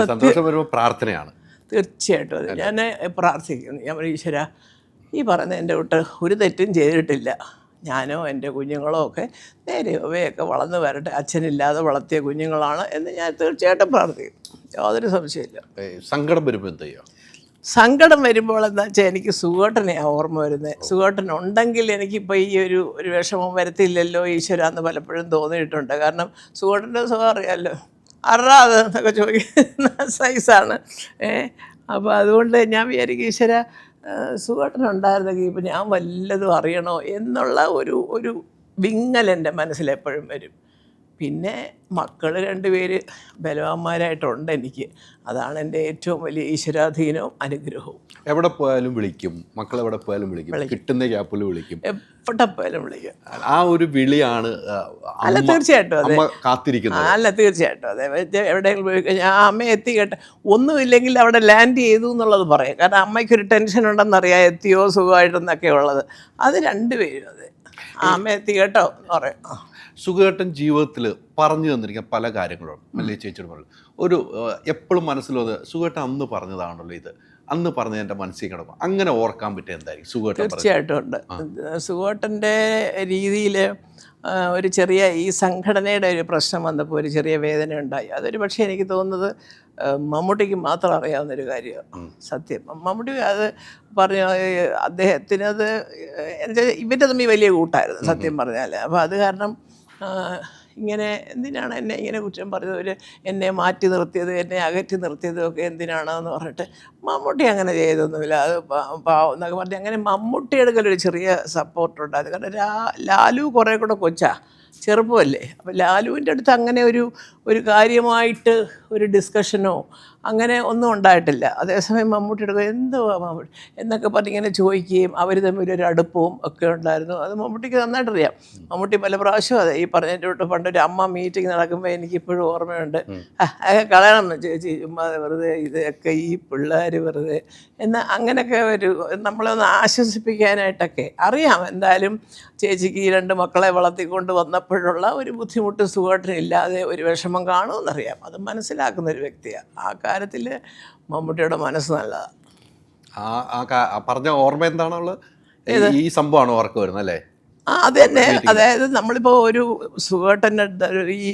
സന്തോഷം വരുമ്പോൾ പ്രാർത്ഥനയാണ്. തീർച്ചയായിട്ടും അത്. ഞാൻ പ്രാർത്ഥിക്കുന്നു. ഞാൻ ഈശ്വര ഈ പറയുന്ന എന്റെ വിട്ട് ഒരു തെറ്റും ചെയ്തിട്ടില്ല. ഞാനോ എന്റെ കുഞ്ഞുങ്ങളോ ഒക്കെ നേരെ അവയൊക്കെ വളർന്നു വരട്ടെ. അച്ഛനില്ലാതെ വളർത്തിയ കുഞ്ഞുങ്ങളാണ് എന്ന് ഞാൻ തീർച്ചയായിട്ടും പ്രാർത്ഥിക്കും യാതൊരു സംശയമില്ല സങ്കടം വരുമ്പോൾ എന്ത് ചെയ്യുക സങ്കടം വരുമ്പോൾ എന്താ വെച്ചാൽ എനിക്ക് സുഖേട്ടനെയാണ് ഓർമ്മ വരുന്നത്. സുഖേട്ടൻ ഉണ്ടെങ്കിൽ എനിക്കിപ്പോൾ ഈ ഒരു ഒരു വിഷമം വരത്തില്ലല്ലോ ഈശ്വര എന്ന് പലപ്പോഴും തോന്നിയിട്ടുണ്ട്. കാരണം സുഖേട്ടന്റെ സുഖം അറിയാമല്ലോ. അറാ എന്നൊക്കെ ചോദിക്കുന്ന സൈസാണ് ഏ അപ്പോൾ അതുകൊണ്ട് ഞാൻ വിചാരിക്കും ഈശ്വര സുഖട്ടനുണ്ടായിരുന്നെങ്കിൽ ഇപ്പം ഞാൻ വല്ലതും അറിയണോ എന്നുള്ള ഒരു ഒരു വിങ്ങൽ എന്റെ മനസ്സിലെപ്പോഴും വരും. പിന്നെ മക്കൾ രണ്ടുപേര് ബലവാന്മാരായിട്ടുണ്ട് എനിക്ക്. അതാണ് എന്റെ ഏറ്റവും വലിയ ഈശ്വരാധീനവും അനുഗ്രഹവും. എവിടെ പോയാലും വിളിക്കും. മക്കൾ എവിടെ പോയാലും വിളിക്കും. കിട്ടുന്ന ഗ്യാപ്പിൽ വിളിക്കും. എവിടെ പോയാലും വിളിക്കും. ആ ഒരു വിളിയാണ് അല്ല തീർച്ചയായിട്ടും അതെ. കാത്തിരിക്കുന്നത്. അല്ല തീർച്ചയായിട്ടും അതെ. എവിടെയെങ്കിലും പോയി കഴിഞ്ഞാൽ ആ അമ്മ എത്തിക്കട്ടെ. ഒന്നുമില്ലെങ്കിൽ അവിടെ ലാൻഡ് ചെയ്തു എന്നുള്ളത് പറയും. കാരണം അമ്മയ്ക്കൊരു ടെൻഷൻ ഉണ്ടെന്നറിയാം എത്തിയോ സുഖമായിട്ടെന്നൊക്കെ ഉള്ളത്. അത് രണ്ടുപേരും അതെ. സുഖേട്ടൻ ജീവിതത്തിൽ പറഞ്ഞു തന്നിരിക്കുന്ന പല കാര്യങ്ങളും മല്ലേ ചേച്ചിയോട് പറഞ്ഞു. ഒരു എപ്പോഴും മനസ്സിൽ വന്ന് സുഖേട്ടൻ അന്ന് പറഞ്ഞതാണല്ലോ ഇത്. അന്ന് പറഞ്ഞ എന്റെ മനസ്സിൽ കിടക്കും. അങ്ങനെ ഓർക്കാൻ പറ്റിയ എന്തായിരിക്കും? സുഖേട്ടൻ തീർച്ചയായിട്ടും ഉണ്ട്. സുഖോട്ടന്റെ രീതിയിൽ ഒരു ചെറിയ ഈ സംഘടനയുടെ ഒരു പ്രശ്നം വന്നപ്പോൾ ഒരു ചെറിയ വേദന ഉണ്ടായി. അതൊരു പക്ഷേ എനിക്ക് തോന്നുന്നത് മമ്മൂട്ടിക്ക് മാത്രം അറിയാവുന്നൊരു കാര്യമാണ്. സത്യം. മമ്മൂട്ടി അത് പറഞ്ഞു അദ്ദേഹത്തിന് അത് ഇവന്റെ തമ്മിൽ വലിയ കൂട്ടായിരുന്നു സത്യം പറഞ്ഞാൽ അപ്പോൾ അത് കാരണം ഇങ്ങനെ എന്തിനാണ് എന്നെ ഇങ്ങനെ കുറ്റം പറഞ്ഞത്? ഒരു എന്നെ മാറ്റി നിർത്തിയത് എന്നെ അകറ്റി നിർത്തിയതും ഒക്കെ എന്തിനാണെന്ന് പറഞ്ഞിട്ട് മമ്മൂട്ടി അങ്ങനെ ചെയ്തൊന്നുമില്ല. അത് പാവം എന്നൊക്കെ പറഞ്ഞ് അങ്ങനെ മമ്മൂട്ടി എടുക്കലൊരു ചെറിയ സപ്പോർട്ടുണ്ടായിരുന്നു കാരണം ലാ ലാലു കുറേ കൂടെ കൊച്ചാ ചെറുപ്പമല്ലേ. അപ്പം ലാലുവിന്റെ അടുത്ത് അങ്ങനെ ഒരു ഒരു കാര്യമായിട്ട് ഒരു ഡിസ്കഷനോ അങ്ങനെ ഒന്നും ഉണ്ടായിട്ടില്ല. അതേസമയം മമ്മൂട്ടി എടുക്കുക എന്തുവാ മമ്മൂട്ടി? എന്നൊക്കെ പറഞ്ഞ് ഇങ്ങനെ ചോദിക്കുകയും അവർ തമ്മിൽ ഒരു അടുപ്പവും ഒക്കെ ഉണ്ടായിരുന്നു. അത് മമ്മൂട്ടിക്ക് നന്നായിട്ടറിയാം. മമ്മൂട്ടി പല പ്രാവശ്യം അതെ ഈ പറഞ്ഞതിന്റെ തൊട്ട് പണ്ടൊരു അമ്മ മീറ്റിംഗ് നടക്കുമ്പോൾ എനിക്കിപ്പോഴും ഓർമ്മയുണ്ട്. "ആ, അതൊക്കെ കളയണം. ചേച്ചി ചുമ്മാ വെറുതെ ഇതൊക്കെ ഈ പിള്ളേർ വെറുതെ എന്ന് അങ്ങനെയൊക്കെ ഒരു നമ്മളൊന്ന് ആശ്വസിപ്പിക്കാനായിട്ടൊക്കെ അറിയാം. എന്തായാലും ചേച്ചിക്ക് ഈ രണ്ട് മക്കളെ വളർത്തിക്കൊണ്ട് വന്നപ്പോഴുള്ള ഒരു ബുദ്ധിമുട്ട് സുഖമായിട്ടില്ലാതെ ഒരു വിഷമം കാണുമെന്നറിയാം. അത് മനസ്സിലാക്കുന്ന ഒരു വ്യക്തിയാണ് ആ കാര്യത്തിൽ മമ്മൂട്ടിയുടെ മനസ്സ് നല്ലതാണ് ആ ആ പറഞ്ഞ ഓർമ്മ എന്താണുള്ളത്? ഈ സംഭവമാണ് ഓർക്ക് വരുന്നത് അല്ലേ? ആ അത് തന്നെ. അതായത് നമ്മളിപ്പോൾ ഒരു സുഖേട്ടന്റെ ഈ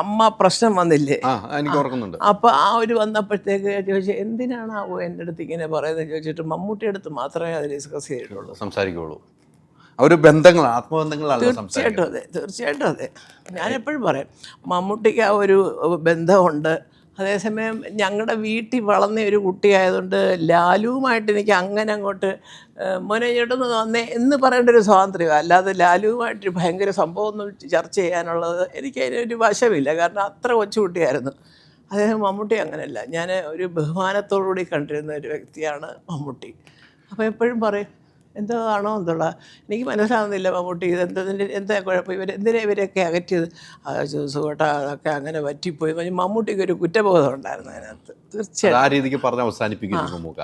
അമ്മ പ്രശ്നം വന്നില്ലേ? എനിക്ക് ഓർക്കുന്നുണ്ട്. അപ്പോൾ ആ ഒരു വന്നപ്പോഴത്തേക്ക് ചോദിച്ചു എന്തിനാണാവോ എന്റെ അടുത്ത് ഇങ്ങനെ പറയുന്നത്? ചോദിച്ചിട്ട് മമ്മൂട്ടിയുടെ അടുത്ത് മാത്രമേ അത് ഡിസ്കസ് ചെയ്തിട്ടുള്ളൂ. സംസാരിക്കുള്ളൂ ഒരു ബന്ധങ്ങൾ ആത്മബന്ധങ്ങളാണ് തീർച്ചയായിട്ടും അതെ തീർച്ചയായിട്ടും അതെ. ഞാനെപ്പോഴും പറയും മമ്മൂട്ടിക്ക് ആ ഒരു ബന്ധമുണ്ട്. അതേസമയം ഞങ്ങളുടെ വീട്ടിൽ വളർന്ന ഒരു കുട്ടിയായതുകൊണ്ട് ലാലുവുമായിട്ട് എനിക്ക് അങ്ങനെ അങ്ങോട്ട് ഏഹ്, മോനെ ചേട്ടൊന്ന് വന്നേ എന്ന് പറയേണ്ട ഒരു സ്വാതന്ത്ര്യം. അല്ലാതെ ലാലുവുമായിട്ട് ഭയങ്കര സംഭവമൊന്നും ചർച്ച ചെയ്യാനുള്ളത് എനിക്ക് അതിനൊരു വശമില്ല. കാരണം അത്ര കൊച്ചുകുട്ടിയായിരുന്നു അദ്ദേഹം മമ്മൂട്ടി അങ്ങനെയല്ല. ഞാൻ ഒരു ബഹുമാനത്തോടുകൂടി കണ്ടിരുന്ന ഒരു വ്യക്തിയാണ് മമ്മൂട്ടി. അപ്പോൾ എപ്പോഴും പറയും എന്തോ ആണോ എന്തുള്ള എനിക്ക് മനസ്സിലാവുന്നില്ല മമ്മൂട്ടി ഇത് എന്തതിന്റെ എന്താ കുഴപ്പം? ഇവർ എന്തിനാ ഇവരെയൊക്കെ അകറ്റിയത്? ആ സുഖട്ട അതൊക്കെ അങ്ങനെ പറ്റിപ്പോയി മമ്മൂട്ടിക്ക് ഒരു കുറ്റബോധം ഉണ്ടായിരുന്നു അതിനകത്ത്. തീർച്ചയായും ആ രീതിക്ക് പറഞ്ഞ് അവസാനിപ്പിക്കുന്നു മമ്മൂക്ക.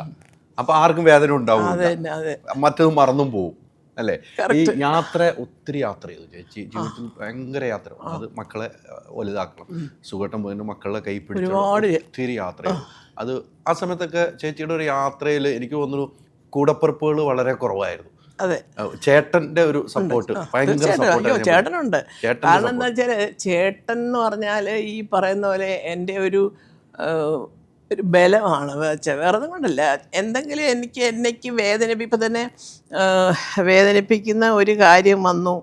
അപ്പൊ ആർക്കും വേദന ഉണ്ടാവും അതെ അതെ മറ്റത് മറന്നും പോവും അല്ലേ? ഈ യാത്ര ഒത്തിരി യാത്ര ചെയ്തു. ചേച്ചി ജീവിതത്തിൽ ഭയങ്കര യാത്ര അത് മക്കളെ വലുതാക്കണം. സുഖട്ടം പോയിട്ട് മക്കളെ കൈ പിടിച്ചു ഒത്തിരി യാത്ര അത് ആ സമയത്തൊക്കെ ചേച്ചിയുടെ ഒരു യാത്രയിൽ എനിക്ക് തോന്നുന്നു കൂടപ്പിറപ്പുകൾ വളരെ കുറവായിരുന്നു. അതെ. ചേട്ടന്റെ ഒരു സപ്പോർട്ട് ഭയങ്കര സപ്പോർട്ട് ചേട്ടനുണ്ട്. കാരണം എന്താ വെച്ചാൽ ചേട്ടൻ എന്ന് പറഞ്ഞാൽ ഈ പറയുന്ന പോലെ എന്റെ ഒരു ഒരു ബലമാണ്. വേറെ ഒന്നും കൊണ്ടല്ല. എന്തെങ്കിലും എനിക്ക് എന്നേക്ക് വേദനിപ്പിപ്പോൾ തന്നെ വേദനിപ്പിക്കുന്ന ഒരു കാര്യം വന്നു.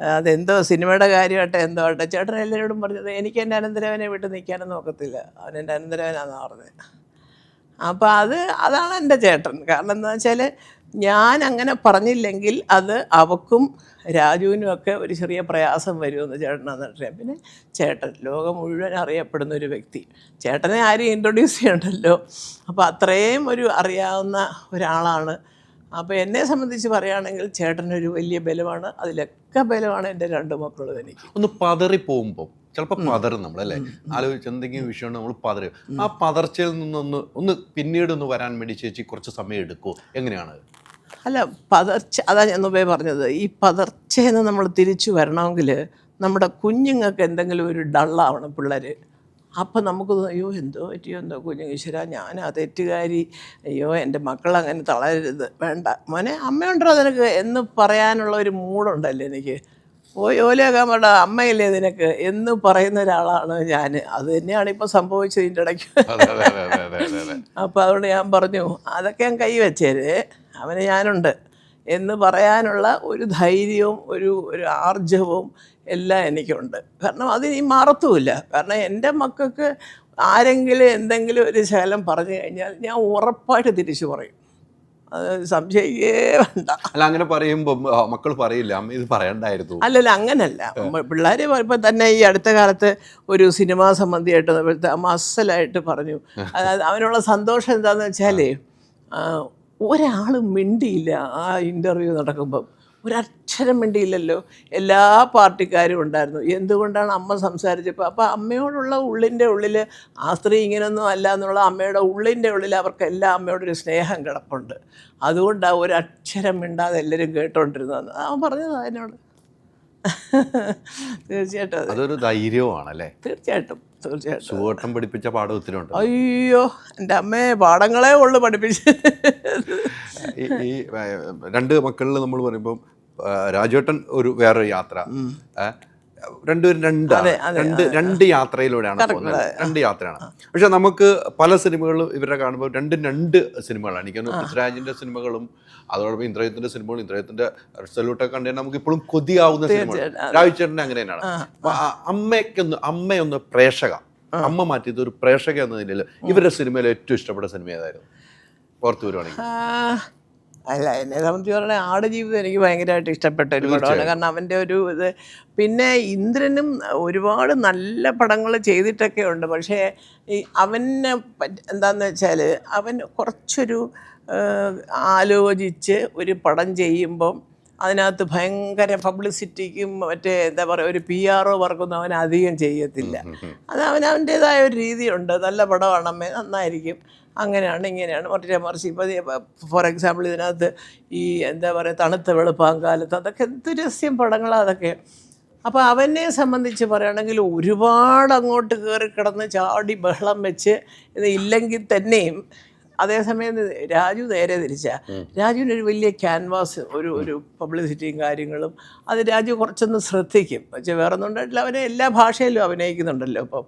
അതെന്തോ സിനിമയുടെ കാര്യമായിട്ട് എന്തോ ആട്ടെ. ചേട്ടൻ എല്ലാവരോടും പറഞ്ഞത് എനിക്ക് എന്റെ അനന്തരവനെ വിട്ട് നിൽക്കാനൊന്നും നോക്കത്തില്ല അവൻ എന്റെ അനന്തരവനാന്നാണ് പറഞ്ഞത്. അപ്പോൾ അത് അതാണ് എന്റെ ചേട്ടൻ. കാരണം എന്താ വെച്ചാൽ ഞാൻ അങ്ങനെ പറഞ്ഞില്ലെങ്കിൽ അത് അവക്കും രാജുവിനും ഒക്കെ ഒരു ചെറിയ പ്രയാസം വരുമെന്ന് ചേട്ടനാന്ന് അറിയാം. പിന്നെ ചേട്ടൻ ലോകം മുഴുവൻ അറിയപ്പെടുന്ന ഒരു വ്യക്തി. ചേട്ടനെ ആരും ഇൻട്രൊഡ്യൂസ് ചെയ്യണ്ടല്ലോ. അപ്പോൾ അത്രയും ഒരു അറിയാവുന്ന ഒരാളാണ്. അപ്പോൾ എന്നെ സംബന്ധിച്ച് പറയുകയാണെങ്കിൽ ചേട്ടനൊരു വലിയ ബലമാണ്. അതിലൊക്കെ ബലമാണ് എന്റെ രണ്ട് മക്കളും എനിക്ക്. ഒന്ന് പതറി പോകുമ്പോൾ ചിലപ്പോൾ പതറും നമ്മളല്ലേ? ആലോചിച്ച് എന്തെങ്കിലും വിഷയമാണ് നമ്മൾ പതറും ആ പതർച്ചയിൽ നിന്നൊന്ന് ഒന്ന് പിന്നീട് ഒന്ന് വരാൻ വേണ്ടി ചേച്ചി കുറച്ച് സമയം എടുക്കുമോ എങ്ങനെയാണ്? അല്ല പതർച്ച അതാ ഞാൻ മുമ്പേ പറഞ്ഞത്. ഈ പതർച്ചയെന്ന് നമ്മൾ തിരിച്ചു വരണമെങ്കിൽ നമ്മുടെ കുഞ്ഞുങ്ങൾക്ക് എന്തെങ്കിലും ഒരു ഡള്ളാവണം പിള്ളേർ അപ്പം നമുക്ക് അയ്യോ എന്തോ പറ്റിയോ? എന്തോ കുഞ്ഞു ഈശ്വര ഞാൻ ആ തെറ്റുകാരി. അയ്യോ എന്റെ മക്കൾ അങ്ങനെ തളരരുത്. വേണ്ട. മോനെ അമ്മയുണ്ടോ നിനക്ക്? എന്ന് പറയാനുള്ള ഒരു മൂടുണ്ടല്ലോ എനിക്ക്? പോയി ഓലയാക്കാൻ വേണ്ട അമ്മയില്ലേ നിനക്ക്? എന്ന് പറയുന്ന ഒരാളാണ് ഞാൻ അത് തന്നെയാണ് ഇപ്പൊ സംഭവിച്ചത് ഇതിന്റെ ഇടയ്ക്ക്. അപ്പോൾ അതുകൊണ്ട് ഞാൻ പറഞ്ഞു അതൊക്കെ ഞാൻ കൈ വെച്ചേര്. അവന് ഞാനുണ്ട്. എന്ന് പറയാനുള്ള ഒരു ധൈര്യവും ഒരു ഒരു ആർജവും എല്ലാം എനിക്കുണ്ട്. കാരണം അതിനി മറത്തുമില്ല കാരണം എന്റെ മക്കൾക്ക് ആരെങ്കിലും എന്തെങ്കിലും ഒരു ശകലം പറഞ്ഞു കഴിഞ്ഞാൽ ഞാൻ ഉറപ്പായിട്ട് തിരിച്ചു പറയും. സംശയിക്കേ വേണ്ട. അല്ല അങ്ങനെ പറയുമ്പോൾ മക്കൾ പറയില്ല. ഇത് പറയണ്ടായിരുന്നു. അല്ലല്ല അങ്ങനല്ല. പിള്ളേർ ഇപ്പം തന്നെ ഈ അടുത്ത കാലത്ത് ഒരു സിനിമാ സംബന്ധിയായിട്ട് അമ്മ അസലായിട്ട് പറഞ്ഞു. അതായത് അവനുള്ള സന്തോഷം എന്താണെന്ന് വെച്ചാൽ ഒരാൾ മിണ്ടിയില്ല ആ ഇന്റർവ്യൂ നടക്കുമ്പം. ഒരക്ഷരം വേണ്ടിയില്ലല്ലോ എല്ലാ പാർട്ടിക്കാരും ഉണ്ടായിരുന്നു. എന്തുകൊണ്ടാണ് അമ്മ സംസാരിച്ചപ്പോൾ അപ്പോൾ അമ്മയോടുള്ള ഉള്ളിന്റെ ഉള്ളിൽ ആ സ്ത്രീ ഇങ്ങനെയൊന്നും അല്ല എന്നുള്ള അമ്മയുടെ ഉള്ളിന്റെ ഉള്ളിൽ അവർക്ക് എല്ലാ അമ്മയോടൊരു സ്നേഹം കിടപ്പുണ്ട്. അതുകൊണ്ടാണ് ഒരക്ഷരം മിണ്ടാതെ എല്ലാവരും കേട്ടോണ്ടിരുന്നതെന്ന്. അവൻ പറഞ്ഞത് അതിനോട് തീർച്ചയായിട്ടും അതെ. അതൊരു ധൈര്യവുമാണല്ലേ? തീർച്ചയായിട്ടും തീർച്ചയായിട്ടും. സുവട്ടം പഠിപ്പിച്ച പാഠം ഒത്തിരി അയ്യോ എന്റെ അമ്മയെ പാഠങ്ങളെ ഉള്ളു പഠിപ്പിച്ച്. ഈ രണ്ട് മക്കളിൽ നമ്മൾ പറയുമ്പോൾ രാജേട്ടൻ ഒരു വേറൊരു യാത്ര. രണ്ടുപേരും രണ്ട് രണ്ട് രണ്ട് യാത്രയിലൂടെയാണ് പോകുന്നത്. രണ്ട് യാത്രയാണ്. പക്ഷെ നമുക്ക് പല സിനിമകളും ഇവരെ കാണുമ്പോൾ രണ്ടും രണ്ട് സിനിമകളാണ്. എനിക്ക് പൃഥ്വിരാജിന്റെ സിനിമകളും അതോടൊപ്പം ഇന്ദ്രജിത്തിന്റെ സിനിമകളും ഇന്ദ്രജിത്തിന്റെ സല്യൂട്ടൊക്കെ കണ്ടു നമുക്ക് ഇപ്പോഴും കൊതിയാവുന്ന സിനിമകൾ രാജുചേട്ടന്റെ അങ്ങനെ തന്നെയാണ്. അമ്മയ്ക്കൊന്ന് അമ്മയൊന്ന് പ്രേക്ഷക. അമ്മ മാറ്റിയത് ഒരു പ്രേക്ഷക എന്ന നിലയിൽ ഇവരുടെ സിനിമയിൽ ഏറ്റവും ഇഷ്ടപ്പെട്ട സിനിമ ഏതായിരുന്നു? പുറത്തു വരുവാണെങ്കിൽ. അല്ല എന്നെ സംബന്ധിച്ച് പറഞ്ഞാൽ ആട് ജീവിതം എനിക്ക് ഭയങ്കരമായിട്ട് ഇഷ്ടപ്പെട്ട ഒരു പടമാണ്. കാരണം അവന്റെ ഒരു ഇത്. പിന്നെ ഇന്ദ്രനും ഒരുപാട് നല്ല പടങ്ങൾ ചെയ്തിട്ടൊക്കെ ഉണ്ട്. പക്ഷേ ഈ അവന് എന്താണെന്ന് എന്താന്ന് വെച്ചാൽ അവൻ കുറച്ചൊരു ആലോചിച്ച് ഒരു പടം ചെയ്യുമ്പം അതിനകത്ത് ഭയങ്കര പബ്ലിസിറ്റിക്കും മറ്റേ എന്താ പറയുക ഒരു പി ആർ ഒ വർക്കൊന്നും അവൻ അധികം ചെയ്യത്തില്ല. അത് അവൻ അവന്റേതായ ഒരു രീതിയുണ്ട്. നല്ല പടമാണ് അമ്മ നന്നായിരിക്കും. അങ്ങനെയാണ് ഇങ്ങനെയാണ്. മറ്റേ മറിച്ച് ഇപ്പോൾ ഫോർ എക്സാമ്പിൾ ഇതിനകത്ത് ഈ എന്താ പറയുക തണുത്ത വെളുപ്പാങ്കാലത്ത് അതൊക്കെ എന്ത് രസ്യം പടങ്ങളാണ് അതൊക്കെ. അപ്പോൾ അവനെ സംബന്ധിച്ച് പറയുകയാണെങ്കിൽ ഒരുപാട് അങ്ങോട്ട് കയറി കിടന്ന് ചാടി ബഹളം വെച്ച് ഇത് ഇല്ലെങ്കിൽ തന്നെയും അതേസമയം രാജു നേരെ തിരിച്ച. രാജുവിനൊരു വലിയ ക്യാൻവാസ് ഒരു ഒരു പബ്ലിസിറ്റിയും കാര്യങ്ങളും അത് രാജു കുറച്ചൊന്ന് ശ്രദ്ധിക്കും. പക്ഷേ വേറെ ഒന്നും ഉണ്ടായിട്ടില്ല അവനെ എല്ലാ ഭാഷയിലും അഭിനയിക്കുന്നുണ്ടല്ലോ ഇപ്പം.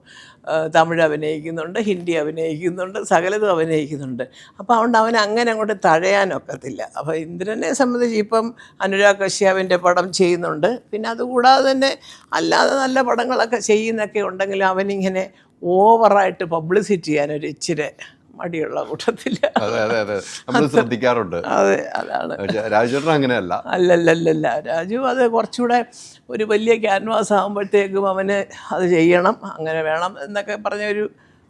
തമിഴ് അഭിനയിക്കുന്നുണ്ട് ഹിന്ദി അഭിനയിക്കുന്നുണ്ട് സകലതും അഭിനയിക്കുന്നുണ്ട്. അപ്പോൾ അതുകൊണ്ട് അവൻ അങ്ങനെ അങ്ങോട്ട് തഴയാനൊക്കത്തില്ല. അപ്പോൾ ഇന്ദ്രനെ സംബന്ധിച്ച് ഇപ്പം അനുരാഗ് കശ്യാവിന്റെ പടം ചെയ്യുന്നുണ്ട്. പിന്നെ അതുകൂടാതെ തന്നെ അല്ലാതെ നല്ല പടങ്ങളൊക്കെ ചെയ്യുന്നൊക്കെ ഉണ്ടെങ്കിലും അവനിങ്ങനെ ഓവറായിട്ട് പബ്ലിസിറ്റി ചെയ്യാനൊരു ഇച്ചിരി മടിയുള്ള കൂട്ടത്തിൽ ശ്രദ്ധിക്കാറുണ്ട്. അതെ അതാണ്. പക്ഷെ രാജേട്ടൻ അങ്ങനെയല്ല. അല്ലല്ലല്ല രാജു അത് കുറച്ചുകൂടെ ഒരു വലിയ ക്യാൻവാസ് ആകുമ്പോഴത്തേക്കും അവന് അത് ചെയ്യണം അങ്ങനെ വേണം എന്നൊക്കെ പറഞ്ഞൊരു